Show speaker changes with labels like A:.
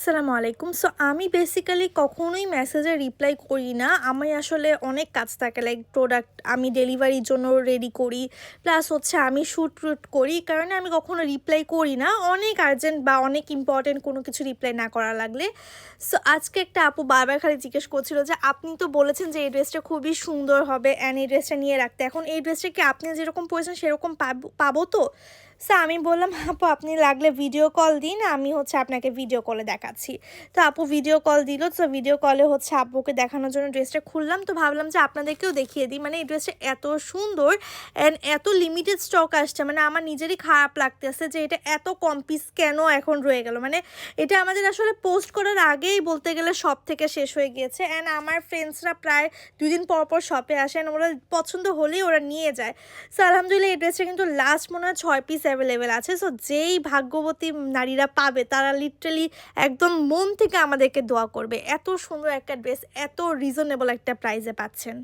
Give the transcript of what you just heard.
A: আসসালামু আলাইকুম। সো আমি বেসিক্যালি কখনোই মেসেজে রিপ্লাই করি না। আমি আসলে অনেক কাজ থাকে লাইক প্রোডাক্ট আমি ডেলিভারির জন্য রেডি করি। প্লাস হচ্ছে আমি শ্যুট টুট করি। কারণে আমি কখনো রিপ্লাই করি না। অনেক আর্জেন্ট বা অনেক ইম্পর্টেন্ট কোনো কিছু রিপ্লাই না করা লাগলে। সো আজকে একটা আপু বারবার খালি জিজ্ঞেস করছিল যে, আপনি তো বলেছেন যে এই ড্রেসটা খুবই সুন্দর হবে অ্যান্ড এই ড্রেসটা নিয়ে রাখতে। এখন এই ড্রেসটা কি আপনি যেরকম পড়েছেন সেরকম পাবো তো? সো আমি বললাম, আপু, আপনি লাগলে ভিডিও কল দিন, আমি হচ্ছে আপনাকে ভিডিও কলে দেখাচ্ছি। তো আপু ভিডিও কল দিল তো ভিডিও কলে হচ্ছে আপুকে দেখানোর জন্য ড্রেসটা খুললাম। তো ভাবলাম যে আপনাদেরকেও দেখিয়ে দিই। মানে এই ড্রেসটা এত সুন্দর অ্যান্ড এত লিমিটেড স্টক আসছে। মানে আমার নিজেরই খারাপ লাগতেছে যে এটা এত কম পিস কেন এখন রয়ে গেল? মানে এটা আমাদের আসলে পোস্ট করার আগেই বলতে গেলে সব থেকে শেষ হয়ে গিয়েছে। অ্যান্ড আমার ফ্রেন্ডসরা প্রায় দুই দিন পর পর শপে আসেন ওরা পছন্দ হলেই ওরা নিয়ে যায়। সো আলহামদুলিল্লাহ, এই ড্রেসটা কিন্তু লাস্ট মনে হয় ছয় পিস অ্যাভেলেবেল আছে। সো যেই ভাগ্যবতী নারীরা পাবে, তারা লিটারালি একদম মন থেকে আমাদেরকে দোয়া করবে। এত সুন্দর একটা ড্রেস এত রিজনেবল একটা প্রাইসে পাচ্ছেন।